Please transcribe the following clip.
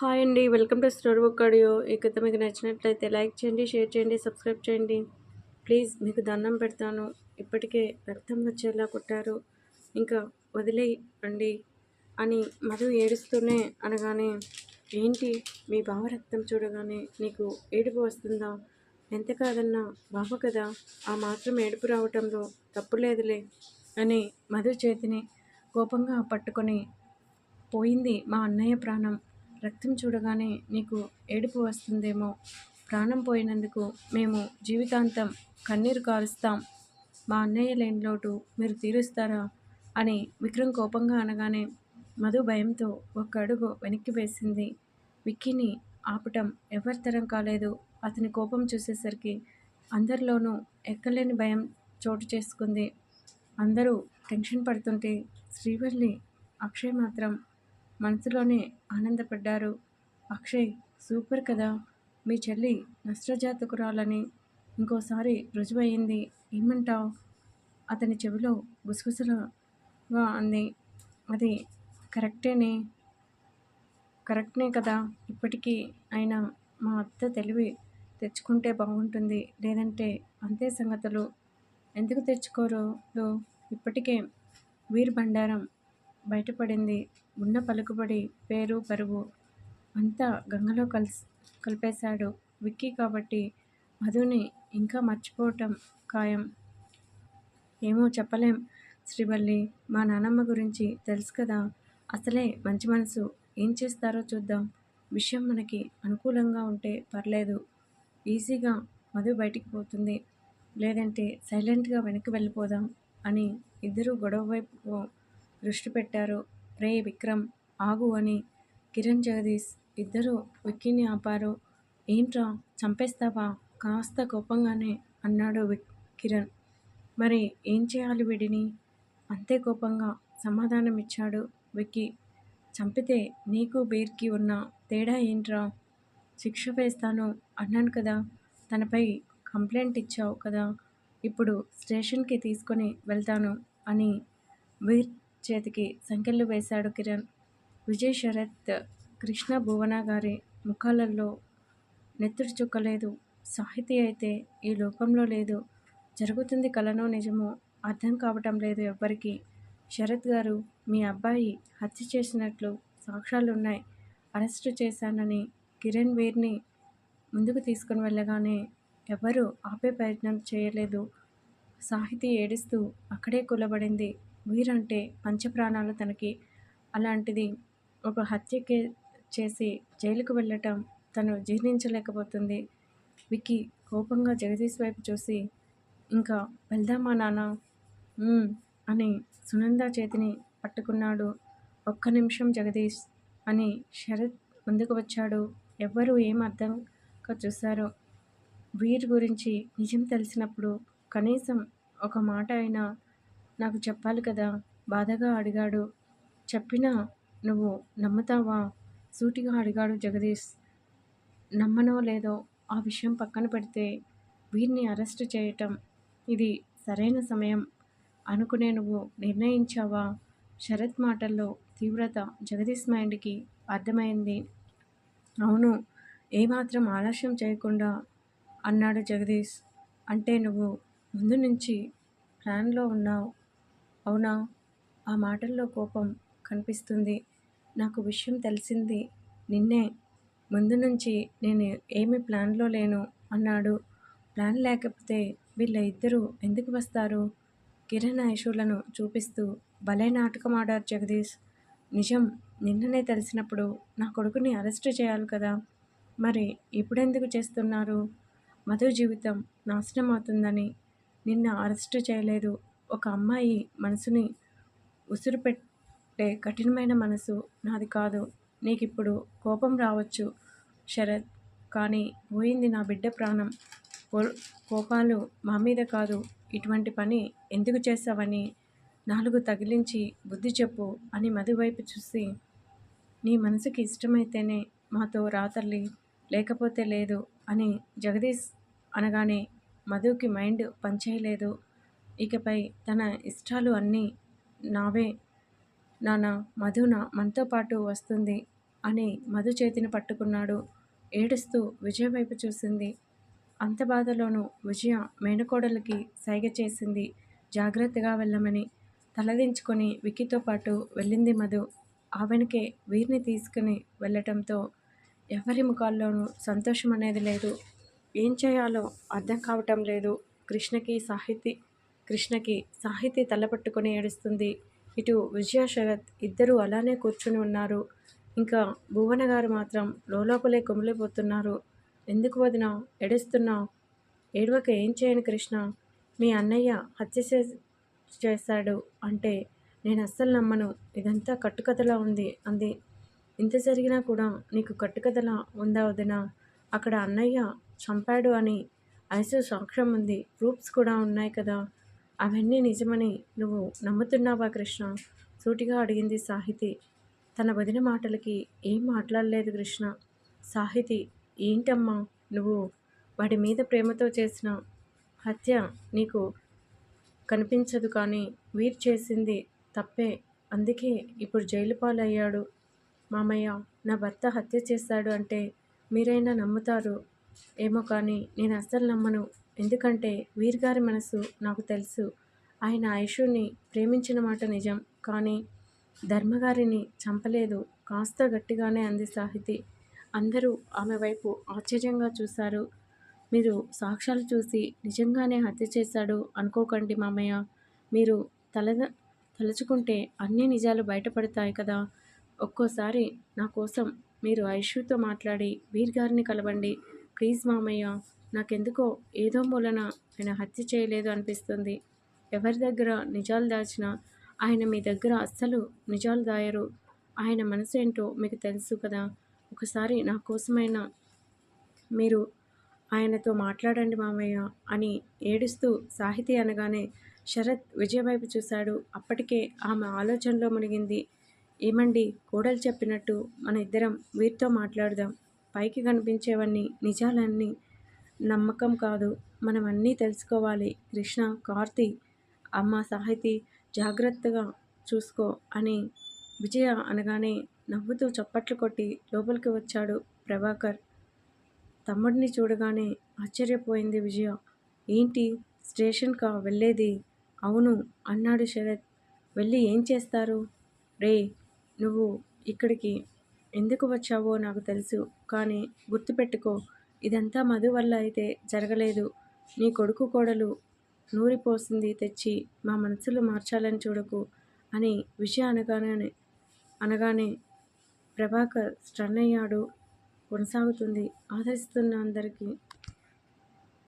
Hi అండి. Welcome to story book audio. ఈ కథ మీకు నచ్చినట్లయితే లైక్ చేయండి షేర్ చేయండి సబ్స్క్రైబ్ చేయండి. ప్లీజ్ మీకు దండం పెడతాను. ఇప్పటికే రక్తం వచ్చేలా కొట్టారు. ఇంకా వదిలేయండి అని మధు ఏడుస్తూనే అనగానే ఏంటి? మీ బావ రక్తం చూడగానే నీకు ఏడుపు వస్తుందా? ఎంత కాదన్నా బావ కదా. ఆ మాత్రం ఏడుపు రావటంలో తప్పు లేదులే అని మధు చేతిని కోపంగా పట్టుకొని పోయింది మా అన్నయ్య ప్రాణం. రక్తం చూడగానే నీకు ఏడుపు వస్తుందేమో. ప్రాణం పోయినందుకు మేము జీవితాంతం కన్నీరు కారుస్తాం. మా అన్నయ్య లేని లోటు మీరు తీరుస్తారా? అని విక్రమ్ కోపంగా అనగానే మధు భయంతో ఒక్క అడుగు వెనక్కి వేసింది. విక్కీని ఆపటం ఎవరితరం కాలేదు. అతని కోపం చూసేసరికి అందరిలోనూ ఎక్కలేని భయం చోటు చేసుకుంది. అందరూ టెన్షన్ పడుతుంటే శ్రీవల్లి అక్షయ్ మాత్రం మనసులోనే ఆనందపడ్డారు. అక్షయ్ సూపర్ కదా. మీ చెల్లి నష్టజాతకురాలని ఇంకోసారి రుజువయ్యింది ఏమంటావు? అతని చెవిలో గుసగుసలుగా అంది. అది కరెక్టేనే. కరెక్ట్నే కదా. ఇప్పటికీ అయినా మా అత్త తెలివి తెచ్చుకుంటే బాగుంటుంది. లేదంటే అంతే సంగతులు. ఎందుకు తెచ్చుకోరు? ఇప్పటికే వీర్ బండారం బయటపడింది. ఉన్న పలుకుబడి పేరు పరువు అంతా గంగలో కలిసి కలిపేశాడు విక్కీ కాబట్టి మధుని ఇంకా మర్చిపోవటం ఖాయం. ఏమో చెప్పలేం శ్రీవల్లి మా నానమ్మ గురించి తెలుసు కదా. అసలే మంచి మనసు. ఏం చేస్తారో చూద్దాం. విషయం మనకి అనుకూలంగా ఉంటే పర్లేదు. ఈజీగా మధు బయటికి పోతుంది. లేదంటే సైలెంట్గా వెనక్కి వెళ్ళిపోదాం అని ఇద్దరూ గొడవ వైపు దృష్టి పెట్టారు. రే విక్రమ్ ఆగు అని కిరణ్ జగదీష్ ఇద్దరు విక్కీని ఆపారు. ఏంట్రా చంపేస్తావా? కాస్త కోపంగానే అన్నాడు కిరణ్. మరి ఏం చేయాలి వీడిని? అంతే కోపంగా సమాధానం ఇచ్చాడు విక్కీ. చంపితే నీకు బీర్కి ఉన్న తేడా ఏంట్రా? శిక్ష వేస్తాను అన్నాను కదా. తనపై కంప్లైంట్ ఇచ్చావు కదా. ఇప్పుడు స్టేషన్కి తీసుకొని వెళ్తాను అని వీర్ చేతికి సంకెళ్ళు వేశాడు కిరణ్. విజయ్ శరత్ కృష్ణ భువన గారి ముఖాలలో నెత్తుడు చుక్కలేదు. సాహితీ అయితే ఈ లోకంలో లేదు. జరుగుతుంది కలనో నిజమో అర్థం కావటం లేదు ఎవ్వరికీ. శరత్ గారు మీ అబ్బాయి హత్య చేసినట్లు సాక్ష్యాలు ఉన్నాయి అరెస్టు చేశానని కిరణ్ వీర్ని ముందుకు తీసుకుని వెళ్ళగానే ఎవరు ఆపే ప్రయత్నం చేయలేదు. సాహితీ ఏడుస్తూ అక్కడే కూలబడింది. వీరంటే పంచప్రాణాలు తనకి. అలాంటిది ఒక హత్య చేసి జైలుకు వెళ్ళటం తను జీర్ణించలేకపోతుంది. విక్కీ కోపంగా జగదీష్ వైపు చూసి ఇంకా వెళ్దామా నాన్న? అని సునంద చేతిని పట్టుకున్నాడు. ఒక్క నిమిషం జగదీష్ అని శరత్ ముందుకు వచ్చాడు. ఎవ్వరూ ఏం అర్థంగా చూశారో. వీరి గురించి నిజం తెలిసినప్పుడు కనీసం ఒక మాట అయినా నాకు చెప్పాలి కదా. బాధగా అడిగాడు. చెప్పినా నువ్వు నమ్ముతావా? సూటిగా అడిగాడు జగదీష్. నమ్మనో లేదో ఆ విషయం పక్కన పెడితే వీరిని అరెస్ట్ చేయటం ఇది సరైన సమయం అనుకునే నువ్వు నిర్ణయించావా? శరత్ మాటల్లో తీవ్రత జగదీష్ మైండ్కి అర్థమైంది. అవును ఏమాత్రం ఆలస్యం చేయకుండా అన్నాడు జగదీష్. అంటే నువ్వు ముందు నుంచి ప్లాన్లో ఉన్నావు. అవునా? ఆ మాటల్లో కోపం కనిపిస్తుంది. నాకు విషయం తెలిసింది నిన్నే. ముందు నుంచి నేను ఏమి ప్లాన్లో లేను అన్నాడు. ప్లాన్ లేకపోతే వీళ్ళ ఇద్దరూ ఎందుకు వస్తారు? కిరణ్ ఐషులను చూపిస్తూ భలే నాటకం ఆడారు జగదీష్. నిజం నిన్ననే తెలిసినప్పుడు నా కొడుకుని అరెస్ట్ చేయాలి కదా. మరి ఇప్పుడెందుకు చేస్తున్నారు? మధు జీవితం నాశనం అవుతుందని నిన్న అరెస్ట్ చేయలేదు. ఒక అమ్మాయి మనసుని ఉసురు పెట్టే కఠినమైన మనసు నాది కాదు. నీకు ఇప్పుడు కోపం రావచ్చు శరత్ కానీ పోయింది నా బిడ్డ ప్రాణం. కోపాలు మా మీద కాదు. ఇటువంటి పని ఎందుకు చేశావని నాలుగు తగిలించి బుద్ధి చెప్పు అని మధువైపు చూసి నీ మనసుకి ఇష్టమైతేనే మాతో రాతల్లి లేకపోతే లేదు అని జగదీష్ అనగానే మధుకి మైండ్ పనిచేయలేదు. ఇకపై తన ఇష్టాలు అన్నీ నావే. నాన్న మధున మనతో పాటు వస్తుంది అని మధు చేతిని పట్టుకున్నాడు. ఏడుస్తూ విజయ వైపు చూసింది. అంత బాధలోనూ విజయ మేనకోడలికి సైగ చేసింది. జాగ్రత్తగా వెళ్ళమని తలదించుకొని విక్కీతో పాటు వెళ్ళింది మధు. ఆ వెనకే వీరిని తీసుకుని వెళ్ళటంతో ఎవరి ముఖాల్లోనూ సంతోషం అనేది లేదు. ఏం చేయాలో అర్థం కావటం లేదు. కృష్ణకి సాహితీ కృష్ణకి సాహితీ తలపట్టుకొని ఏడుస్తుంది. ఇటు విజయ శరత్ ఇద్దరూ అలానే కూర్చుని ఉన్నారు. ఇంకా భువన గారు మాత్రం లోపలే కుమిలిపోతున్నారు. ఎందుకు వదిన? ఏడుస్తున్నావు? ఏడవక ఏం చేయను కృష్ణ? మీ అన్నయ్య హత్య చేశాడు అంటే నేను అస్సలు నమ్మను. ఇదంతా కట్టుకథలా ఉంది అంది. ఇంత జరిగినా కూడా నీకు కట్టుకథలా ఉందా వదిన? అక్కడ అన్నయ్య చంపాడు అని ఐసు సాక్ష్యం ఉంది. ప్రూఫ్స్ కూడా ఉన్నాయి కదా. అవన్నీ నిజమని నువ్వు నమ్ముతున్నావా కృష్ణ? సూటిగా అడిగింది సాహితి. తన వదిన మాటలకి ఏం మాట్లాడలేదు కృష్ణ. సాహితి ఏంటమ్మా నువ్వు వాడి మీద ప్రేమతో చేసిన హత్య నీకు కనిపించదు కానీ వీరు చేసింది తప్పే. అందుకే ఇప్పుడు జైలు పాలయ్యాడు. మామయ్య నా భర్త హత్య చేశాడు అంటే మీరైనా నమ్ముతారు. ఏమో కానీ నేను అస్సలు నమ్మను. ఎందుకంటే వీరిగారి మనసు నాకు తెలుసు. ఆయన ఐషుని ప్రేమించిన మాట నిజం. కానీ ధర్మగారిని చంపలేదు. కాస్త గట్టిగానే అంది సాహితి. అందరూ ఆమె వైపు ఆశ్చర్యంగా చూశారు. మీరు సాక్ష్యాలు చూసి నిజంగానే హత్య చేశాడు అనుకోకండి మామయ్య. మీరు తల తలుచుకుంటే అన్ని నిజాలు బయటపడతాయి కదా. ఒక్కోసారి నా కోసం మీరు ఐషుతో మాట్లాడి వీర్ గారిని కలవండి. ప్లీజ్ మామయ్య. నాకెందుకో ఏదో మూలన ఆయన హత్య చేయలేదు అనిపిస్తుంది. ఎవరి దగ్గర నిజాలు దాచినా ఆయన మీ దగ్గర అస్సలు నిజాలు దాయరు. ఆయన మనసు ఏంటో మీకు తెలుసు కదా. ఒకసారి నా కోసమైనా మీరు ఆయనతో మాట్లాడండి మామయ్య అని ఏడుస్తూ సాహితీ అనగానే శరత్ విజయ వైపు చూశాడు. అప్పటికే ఆమె ఆలోచనలో మునిగింది. ఏమండి? కోడలు చెప్పినట్టు మన ఇద్దరం వీరితో మాట్లాడదాం. పైకి కనిపించేవన్నీ నిజాలన్నీ నమ్మకం కాదు. మనం అన్నీ తెలుసుకోవాలి. కృష్ణ కార్తీ అమ్మ సాహితీ జాగ్రత్తగా చూసుకో అని విజయ అనగానే నవ్వుతూ చప్పట్లు కొట్టి లోపలికి వచ్చాడు ప్రభాకర్. తమ్ముడిని చూడగానే ఆశ్చర్యపోయింది విజయ. ఏంటి? స్టేషన్కా వెళ్ళేది? అవును అన్నాడు శరత్. వెళ్ళి ఏం చేస్తారు? రే నువ్వు ఇక్కడికి ఎందుకు వచ్చావో నాకు తెలుసు. కానీ గుర్తుపెట్టుకో. ఇదంతా మధు వల్ల అయితే జరగలేదు. నీ కొడుకు కోడలు నూరిపోసింది తెచ్చి మా మనసులు మార్చాలని చూడకు అని విషయం అనగానే అనగానే ప్రభాకర్ స్టన్ అయ్యాడు కొనసాగుతుంది. ఆదరిస్తున్న అందరికీ